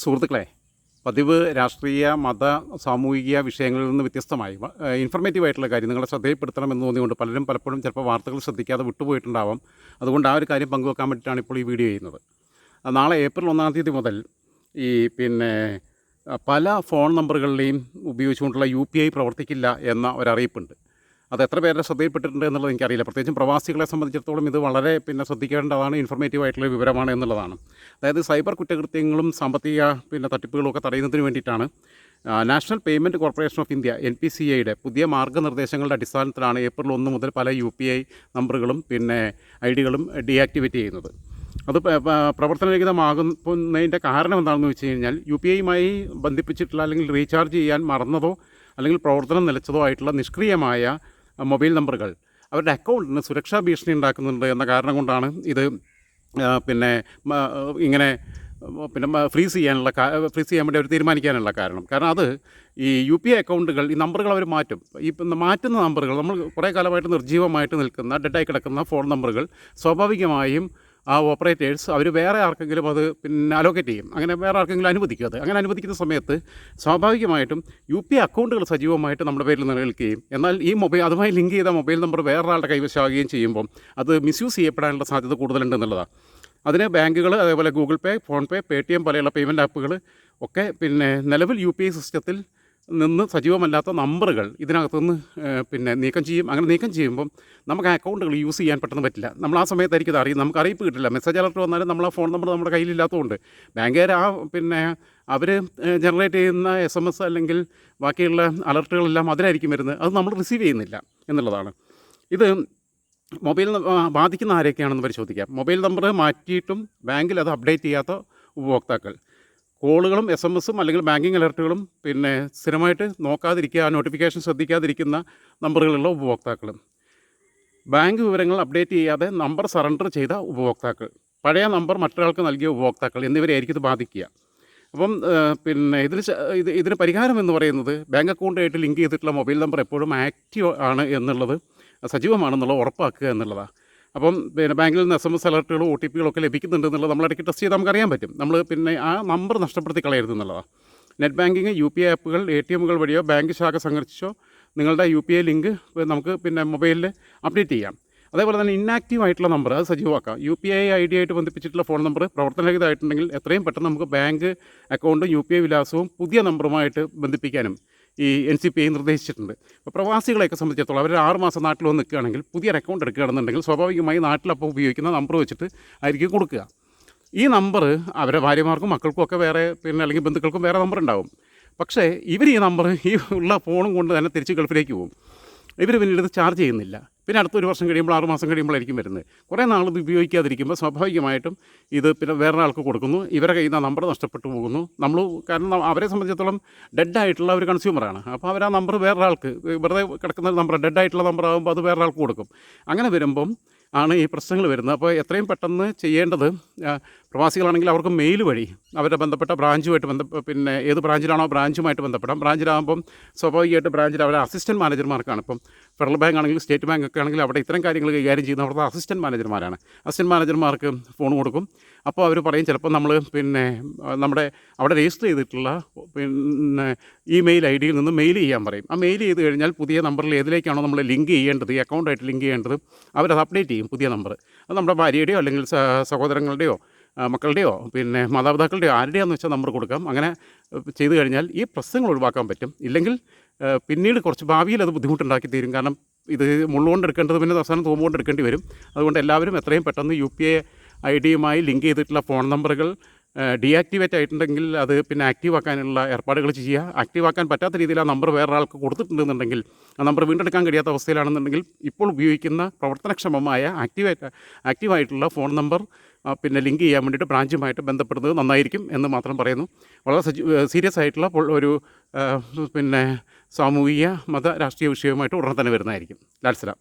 സുഹൃത്തുക്കളെ പതിവ് രാഷ്ട്രീയ മത സാമൂഹിക വിഷയങ്ങളിൽ നിന്ന് വ്യത്യസ്തമായി ഇൻഫർമേറ്റീവ് ആയിട്ടുള്ള കാര്യം നിങ്ങളെ ശ്രദ്ധയിൽപ്പെടുത്തണമെന്ന് തോന്നിയുകൊണ്ട് പലരും പലപ്പോഴും ചിലപ്പോൾ വാർത്തകൾ ശ്രദ്ധിക്കാതെ വിട്ടുപോയിട്ടുണ്ടാവാം. അതുകൊണ്ട് ആ ഒരു കാര്യം പങ്കുവെക്കാൻ വേണ്ടിയിട്ടാണ് ഇപ്പോൾ ഈ വീഡിയോ ചെയ്യുന്നത്. നാളെ ഏപ്രിൽ ഒന്നാം തീയതി മുതൽ ഈ പിന്നെ പല ഫോൺ നമ്പറുകളിലെയും ഉപയോഗിച്ചുകൊണ്ടുള്ള യു പി ഐ പ്രവർത്തിക്കില്ല എന്ന ഒരറിയിപ്പുണ്ട്. അത് എത്ര പേരുടെ ശ്രദ്ധയിൽപ്പെട്ടിട്ടുണ്ട് എന്നുള്ളത് എനിക്കറിയില്ല. പ്രത്യേകിച്ചും പ്രവാസികളെ സംബന്ധിച്ചിടത്തോളം ഇത് വളരെ പിന്നെ ശ്രദ്ധിക്കേണ്ടതാണ് ഇൻഫർമേറ്റീവ് ആയിട്ടുള്ള വിവരമാണ് എന്നുള്ളതാണ്. അതായത് സൈബർ കുറ്റകൃത്യങ്ങളും സാമ്പത്തിക പിന്നെ തട്ടിപ്പുകളും ഒക്കെ തടയുന്നതിന് വേണ്ടിയിട്ടാണ് national payment corporation of India N P C ഐയുടെ പുതിയ മാർഗനിർദ്ദേശങ്ങളുടെ അടിസ്ഥാനത്തിലാണ് ഏപ്രിൽ ഒന്ന് മുതൽ പല യു പി ഐ നമ്പറുകളും പിന്നെ ഐ ഡികളും ഡീആക്ടിവേറ്റ് ചെയ്യുന്നത്. അത് പ്രവർത്തനരഹിതമാകുന്നതിന്റെ കാരണം എന്താണെന്ന് വെച്ച് കഴിഞ്ഞാൽ യു പി ഐയുമായി ബന്ധിപ്പിച്ചിട്ടുള്ള അല്ലെങ്കിൽ റീചാർജ് ചെയ്യാൻ മറന്നതോ അല്ലെങ്കിൽ പ്രവർത്തനം നിലച്ചതോ ആയിട്ടുള്ള നിഷ്ക്രിയമായ മൊബൈൽ നമ്പറുകൾ. അവരുടെ അക്കൗണ്ടിന് സുരക്ഷാ ഭീഷണി ഉണ്ടാക്കുന്നുണ്ട് എന്ന കാരണം കൊണ്ടാണ് ഇത് പിന്നെ ഇങ്ങനെ പിന്നെ ഫ്രീസ് ചെയ്യാനുള്ള ഫ്രീസ് ചെയ്യാൻ വേണ്ടി അവർ തീരുമാനിക്കാനുള്ള കാരണം. കാരണം അത് ഈ യു പി ഐ അക്കൗണ്ടുകൾ ഈ നമ്പറുകൾ അവർ മാറ്റും. ഈ മാറ്റുന്ന നമ്പറുകൾ നമ്മൾ കുറേ കാലമായിട്ട് നിർജീവമായിട്ട് നിൽക്കുന്ന ഡെഡായി കിടക്കുന്ന ഫോൺ നമ്പറുകൾ സ്വാഭാവികമായും ആ ഓപ്പറേറ്റേഴ്സ് അവർ വേറെ ആർക്കെങ്കിലും അത് പിന്നെ അലോക്കേറ്റ് ചെയ്യും. അങ്ങനെ വേറെ ആർക്കെങ്കിലും അനുവദിക്കും അത്. അങ്ങനെ അനുവദിക്കുന്ന സമയത്ത് സ്വാഭാവികമായിട്ടും യു പി അക്കൗണ്ടുകൾ സജീവമായിട്ട് നമ്മുടെ പേരിൽ നിലനിൽക്കുകയും എന്നാൽ ഈ മൊബൈൽ അതുമായി ലിങ്ക് ചെയ്ത മൊബൈൽ നമ്പർ വേറൊരാളുടെ കൈവശമാകുകയും ചെയ്യുമ്പം അത് മിസ്യൂസ് ചെയ്യപ്പെടാനുള്ള സാധ്യത കൂടുതലുണ്ട് എന്നുള്ളതാണ്. അതിന് ബാങ്കുകൾ അതേപോലെ Google pay PhonePe Paytm പോലെയുള്ള പേയ്മെന്റ് ആപ്പുകൾ ഒക്കെ പിന്നെ നിലവിൽ യു പി ഐ സിസ്റ്റത്തിൽ നിന്ന് സജീവമല്ലാത്ത നമ്പറുകൾ ഇതിനകത്തുനിന്ന് പിന്നെ നീക്കം ചെയ്യും. അങ്ങനെ നീക്കം ചെയ്യുമ്പം നമുക്ക് ആ അക്കൗണ്ടുകൾ യൂസ് ചെയ്യാൻ പെട്ടെന്ന് പറ്റില്ല. നമ്മൾ ആ സമയത്തായിരിക്കും ഇത് അറിയും നമുക്ക് അറിയിപ്പ് കിട്ടില്ല. മെസ്സേജ് അലർട്ട് വന്നാലും നമ്മൾ ആ ഫോൺ നമ്പർ നമ്മുടെ കയ്യിലില്ലാത്തതുകൊണ്ട്. ബാങ്കുകാർ ആ പിന്നെ അവർ ജനറേറ്റ് ചെയ്യുന്ന എസ് എം എസ് അല്ലെങ്കിൽ ബാക്കിയുള്ള അലർട്ടുകളെല്ലാം അതിനായിരിക്കും വരുന്നത്. അത് നമ്മൾ റിസീവ് ചെയ്യുന്നില്ല എന്നുള്ളതാണ്. ഇത് മൊബൈൽ ബാധിക്കുന്ന ആരെയൊക്കെയാണെന്ന് പരിശോധിക്കാം. മൊബൈൽ നമ്പർ മാറ്റിയിട്ടും ബാങ്കിൽ അത് അപ്ഡേറ്റ് ചെയ്യാത്ത ഉപഭോക്താക്കൾ. കോളുകളും എസ് എം എസും അല്ലെങ്കിൽ ബാങ്കിങ് അലർട്ടുകളും പിന്നെ സ്ഥിരമായിട്ട് നോക്കാതിരിക്കുക നോട്ടിഫിക്കേഷൻ ശ്രദ്ധിക്കാതിരിക്കുന്ന നമ്പറുകളുള്ള ഉപഭോക്താക്കൾ. ബാങ്ക് വിവരങ്ങൾ അപ്ഡേറ്റ് ചെയ്യാതെ നമ്പർ സറണ്ടർ ചെയ്ത ഉപഭോക്താക്കൾ. പഴയ നമ്പർ മറ്റൊരാൾക്ക് നൽകിയ ഉപഭോക്താക്കൾ എന്നിവരെയായിരിക്കും ഇത് ബാധിക്കുക. അപ്പം പിന്നെ ഇതിൽ ഇത് ഇതിന് പരിഹാരം എന്ന് പറയുന്നത് ബാങ്ക് അക്കൗണ്ടായിട്ട് ലിങ്ക് ചെയ്തിട്ടുള്ള മൊബൈൽ നമ്പർ എപ്പോഴും ആക്റ്റീവ് ആണ് എന്നുള്ളത് സജീവമാണെന്നുള്ളത് ഉറപ്പാക്കുക എന്നുള്ളതാണ്. അപ്പം പിന്നെ ബാങ്കിൽ നിന്ന് എസ് എം എസ് അലർട്ടുകളും ഒ ടി പികളൊക്കെ ലഭിക്കുന്നുണ്ട് എന്നുള്ളത് നമ്മൾ ഇടയ്ക്ക് ടെസ്റ്റ് ചെയ്താൽ നമുക്കറിയാൻ പറ്റും. നമ്മൾ പിന്നെ ആ നമ്പർ നഷ്ടപ്പെടുത്തി കളയരുത് എന്നുള്ളതാണ് net banking U P I ആപ്പുകൾ എ ടി എമ്മുകൾ വഴിയോ ബാങ്ക് ശാഖ സംഘടിച്ചോ നിങ്ങളുടെ യു പി ഐ ലിങ്ക് നമുക്ക് പിന്നെ മൊബൈലിൽ അപ്ഡേറ്റ് ചെയ്യാം. അതേപോലെ തന്നെ ഇന്നാക്റ്റീവ് ആയിട്ടുള്ള നമ്പർ അത് സജീവമാക്കാം. U P I I D ആയിട്ട് ബന്ധിപ്പിച്ചിട്ടുള്ള ഫോൺ നമ്പർ പ്രവർത്തനരഹിതമായിട്ടുണ്ടെങ്കിൽ എത്രയും പെട്ടെന്ന് നമുക്ക് ബാങ്ക് അക്കൗണ്ടും യു പി ഐ വിലാസവും പുതിയ നമ്പറുമായിട്ട് ബന്ധിപ്പിക്കാനും ഈ എൻ സി പി ഐ നിർദ്ദേശിച്ചിട്ടുണ്ട്. അപ്പോൾ പ്രവാസികളെയൊക്കെ സംബന്ധിച്ചിടത്തോളം അവർ ആറ് മാസം നാട്ടിൽ വന്ന് നിൽക്കുകയാണെങ്കിൽ പുതിയൊരു അക്കൗണ്ട് എടുക്കുകയാണെന്നുണ്ടെങ്കിൽ സ്വാഭാവികമായി നാട്ടിലപ്പോൾ ഉപയോഗിക്കുന്ന നമ്പർ വെച്ചിട്ട് ആയിരിക്കും കൊടുക്കുക. ഈ നമ്പർ അവരുടെ ഭാര്യമാർക്കും മക്കൾക്കും ഒക്കെ വേറെ പിന്നെ അല്ലെങ്കിൽ ബന്ധുക്കൾക്കും വേറെ നമ്പർ ഉണ്ടാവും. പക്ഷേ ഇവർ ഈ നമ്പർ ഈ ഉള്ള ഫോണും കൊണ്ട് തന്നെ തിരിച്ച് ഗൾഫിലേക്ക് പോകും. ഇവർ പിന്നീട് ചാർജ് ചെയ്യുന്നില്ല. പിന്നെ അടുത്തൊരു വർഷം കഴിയുമ്പോൾ ആറ് മാസം കഴിയുമ്പോഴായിരിക്കും വരുന്നത്. കുറേ നാൾ ഇത് ഉപയോഗിക്കാതിരിക്കുമ്പോൾ സ്വാഭാവികമായിട്ടും ഇത് പിന്നെ വേറൊരാൾക്ക് കൊടുക്കുന്നു. ഇവരെ കയ്യിൽ നിന്ന് നമ്പർ നഷ്ടപ്പെട്ടു പോകുന്നു. നമ്മൾ കാരണം അവരെ സംബന്ധിച്ചിടത്തോളം ഡെഡ് ആയിട്ടുള്ള ഒരു കൺസ്യൂമറാണ് അപ്പോൾ അവർ ആ നമ്പർ വേറൊരാൾക്ക് വെറുതെ കിടക്കുന്ന നമ്പർ ഡെഡ് ആയിട്ടുള്ള നമ്പർ ആകുമ്പോൾ അത് വേറൊരാൾക്ക് കൊടുക്കും. അങ്ങനെ വരുമ്പം ആണ് ഈ പ്രശ്നങ്ങൾ വരുന്നത്. അപ്പോൾ എത്രയും പെട്ടെന്ന് ചെയ്യേണ്ടത് പ്രവാസികളാണെങ്കിൽ അവർക്ക് മെയിൽ വഴി അവരുടെ ബന്ധപ്പെട്ട ബ്രാഞ്ചുമായിട്ട് ബന്ധ പിന്നെ ഏത് ബ്രാഞ്ചിലാണോ ബ്രാഞ്ചുമായിട്ട് ബന്ധപ്പെടാം. ബ്രാഞ്ചിലാകുമ്പം സ്വാഭാവികമായിട്ട് ബ്രാഞ്ചിൽ അവരുടെ അസിസ്റ്റന്റ് മാനേജർമാർക്കാണ് ഇപ്പം ഫെഡറൽ ബാങ്ക് ആണെങ്കിൽ സ്റ്റേറ്റ് ബാങ്ക് ഒക്കെ ആണെങ്കിൽ അവിടെ ഇത്തരം കാര്യങ്ങൾ കൈകാര്യം ചെയ്യുന്ന അവിടുത്തെ അസിസ്റ്റന്റ് മാനേജർമാരാണ് അസിസ്റ്റന്റ് മാനേജർമാർക്ക് ഫോൺ കൊടുക്കും. അപ്പോൾ അവർ പറയും ചിലപ്പോൾ നമ്മൾ പിന്നെ നമ്മുടെ അവിടെ രജിസ്റ്റർ ചെയ്തിട്ടുള്ള പിന്നെ ഇമെയിൽ ഐ ഡിയിൽ നിന്ന് മെയിൽ ചെയ്യാൻ പറയും. ആ മെയിൽ ചെയ്ത് കഴിഞ്ഞാൽ പുതിയ നമ്പറിൽ ഏതിലേക്കാണോ നമ്മൾ ലിങ്ക് ചെയ്യേണ്ടത് ഈ അക്കൗണ്ടായിട്ട് ലിങ്ക് ചെയ്യേണ്ടത് അവരത് അപ്ഡേറ്റ് ചെയ്യും പുതിയ നമ്പർ അത് നമ്മുടെ ഭാര്യയുടെയോ അല്ലെങ്കിൽ സഹോദരങ്ങളുടെയോ മക്കളുടെയോ പിന്നെ മാതാപിതാക്കളുടെയോ ആരുടെയാന്ന് വെച്ചാൽ നമ്പർ കൊടുക്കാം. അങ്ങനെ ചെയ്തു കഴിഞ്ഞാൽ ഈ പ്രശ്നങ്ങൾ ഒഴിവാക്കാൻ പറ്റും. ഇല്ലെങ്കിൽ പിന്നീട് കുറച്ച് ഭാവിയിൽ അത് ബുദ്ധിമുട്ടുണ്ടാക്കി തീരും. കാരണം ഇത് മുള്ളുകൊണ്ട് എടുക്കേണ്ടത് പിന്നെ അവസാനം തോമുകൊണ്ട് എടുക്കേണ്ടി വരും. അതുകൊണ്ട് എല്ലാവരും എത്രയും പെട്ടെന്ന് യു പി ഐ ഐ ഡിയുമായി ലിങ്ക് ചെയ്തിട്ടുള്ള ഫോൺ നമ്പറുകൾ ഡീആക്ടിവേറ്റ് ആയിട്ടുണ്ടെങ്കിൽ അത് പിന്നെ ആക്റ്റീവ് ആക്കാനുള്ള ഏർപ്പാടുകൾ ചെയ്യുക. ആക്റ്റീവ് ആക്കാൻ പറ്റാത്ത രീതിയിൽ ആ നമ്പർ വേറൊരാൾക്ക് കൊടുത്തിട്ടുണ്ടെന്നുണ്ടെങ്കിൽ ആ നമ്പർ വീണ്ടെടുക്കാൻ കഴിയാത്ത അവസ്ഥയിലാണെന്നുണ്ടെങ്കിൽ ഇപ്പോൾ ഉപയോഗിക്കുന്ന പ്രവർത്തനക്ഷമമായ ആക്റ്റീവ് ആക്റ്റീവായിട്ടുള്ള ഫോൺ നമ്പർ പിന്നെ ലിങ്ക് ചെയ്യാൻ വേണ്ടിയിട്ട് ബ്രാഞ്ചുമായിട്ട് ബന്ധപ്പെടുന്നത് നന്നായിരിക്കും എന്ന് മാത്രം പറയുന്നു. വളരെ സീരിയസ് ആയിട്ടുള്ള ഒരു പിന്നെ സാമൂഹിക മത രാഷ്ട്രീയ വിഷയവുമായിട്ട് ഉടനെ തന്നെ വരുന്നതായിരിക്കും. ലാൽസലാം